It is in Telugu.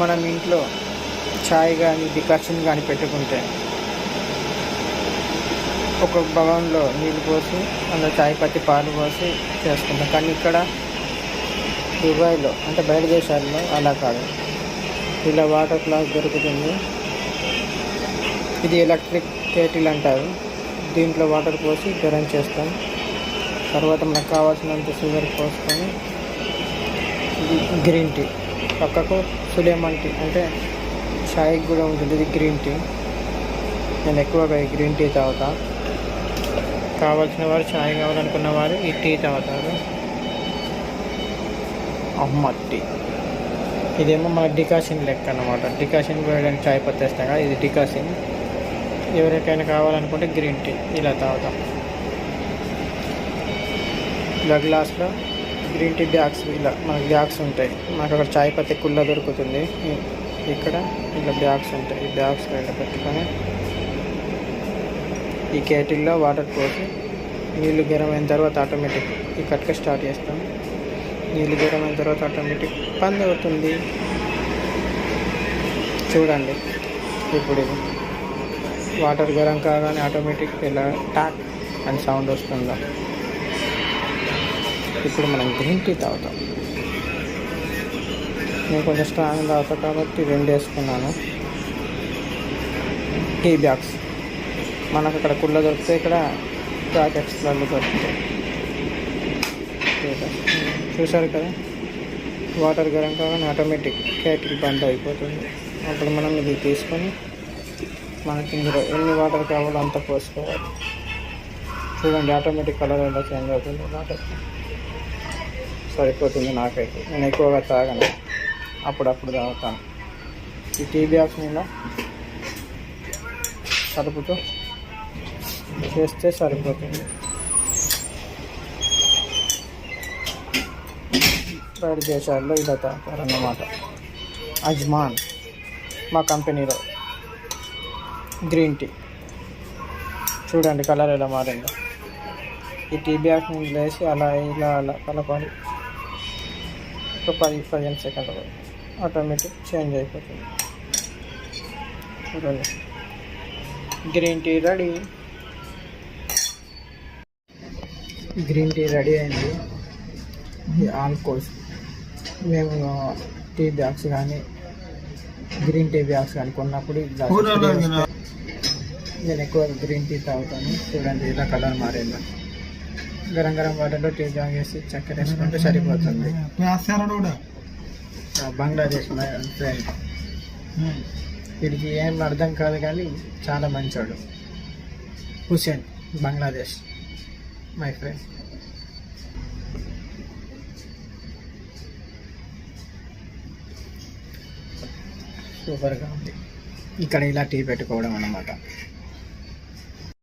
మనం ఇంట్లో చాయ్ కానీ డికాషన్ కానీ పెట్టుకుంటే ఒక భవన్లో నీళ్ళు పోసి అందులో చాయ్ పత్తి పాలు పోసి చేసుకుంటాం. కానీ ఇక్కడ దుబాయ్లో అంటే బయట దేశాల్లో అలా కాదు. ఇలా వాటర్ గ్లాస్ దొరుకుతుంది. ఇది ఎలక్ట్రిక్ కేటిల్ అంటారు. దీంట్లో వాటర్ పోసి గరం చేస్తాం. తర్వాత మనకు కావాల్సినంత షుగర్ పోసుకొని ఇది గ్రీన్ టీ. పక్కకు సులేమన్ టీ అంటే చాయ్కి కూడా ఉంటుంది ఇది గ్రీన్ టీ. నేను ఎక్కువగా ఈ గ్రీన్ టీ తాగుతా. కావాల్సిన వారు చాయ్ కావాలనుకున్న వారు ఈ టీ తాగుతారు. అహ్మద్ టీ. ఇదేమో మన డికాషన్ లెక్క అన్నమాట. డికాషన్ వేయడానికి చాయ్ పత్తి వేస్తాం కదా ఇది డికాషన్. ఎవరికైనా కావాలనుకుంటే గ్రీన్ టీ ఇలా తాగుతాం. ఇలా గ్లాస్లో గ్రీన్ టీ బ్యాగ్స్ ఇలా మనకు బ్యాగ్స్ ఉంటాయి. మనకు అక్కడ చాయ్ పత్తి కుళ్ళ దొరుకుతుంది. ఇక్కడ ఇలా బ్యాగ్స్ ఉంటాయి. ఈ బ్యాగ్స్ ఇలా పెట్టుకొని ఈ కేటిల్లో వాటర్ పోసి నీళ్ళు గరం అయిన తర్వాత ఆటోమేటిక్ ఈ కట్క స్టార్ట్ చేస్తాం. నీళ్ళు గరమైన అయిన తర్వాత ఆటోమేటిక్ బంద్ అవుతుంది. చూడండి. ఇప్పుడు ఇది వాటర్ గరం కాగానే ఆటోమేటిక్ ఇలా టాక్ అని సౌండ్ వస్తుందా? ఇప్పుడు మనం గ్రీన్ టీ తాగుతాం. నేను కొంచెం స్ట్రాంగ్ తాగుతా కాబట్టి రెండు వేసుకున్నాను. టీ బ్యాగ్స్ మనకు అక్కడ కుళ్ళ దొరికితే ఇక్కడ ప్యాకెట్స్లలో దొరుకుతాయి. చూశారు కదా? వాటర్ గరం కాగానే ఆటోమేటిక్ కేటిల్ బంద్ అయిపోతుంది. అప్పుడు మనం ఇది తీసుకొని మనకి ఇందులో ఎన్ని వాటర్ కావాలో అంత పోసుకోవాలి. చూడండి ఆటోమేటిక్ కలర్ ఎలా చేంజ్ అవుతుంది. వాటర్ సరిపోతుంది నాకైతే. నేను ఎక్కువగా తాగను. అప్పుడప్పుడు తాగుతాను. ఈ టీ బ్యాగ్స్ నేను కలుపుతూ చేస్తే సరిపోతుంది. బయట దేశాల్లో ఇలా తాగుతారన్నమాట. అజ్మాన్ మా కంపెనీలో గ్రీన్ టీ. చూడండి కలర్ ఎలా మారిందో. ఈ టీ బ్యాగ్ నుంచి వేసి అలా ఇలా అలా కలపాలి. ఒక పది పదిహేను సెకండ్లు ఆటోమేటిక్ చేంజ్ అయిపోతుంది. చూడండి. Green tea ready. Green tea ready అయింది. ఇది ఆల్కోస్. మేము టీ బ్యాగ్స్ కానీ గ్రీన్ టీ బ్యాగ్స్ కానీ కొన్నప్పుడు నేను ఎక్కువ గ్రీన్ టీ తాగుతాను. చూడండి ఇలా కలర్ మారింది. గరం గరం వాటర్లో టీ వేసి చక్కెర వేసుకుంటే సరిపోతుంది. బంగ్లాదేశ్ ఫ్రెండ్ వీడికి ఏం అర్థం కాదు కానీ చాలా మంచోడు. హుసేన్ బంగ్లాదేశ్ మై ఫ్రెండ్ సూపర్గా ఉంది. ఇక్కడ ఇలా టీ పెట్టుకోవడం అన్నమాట.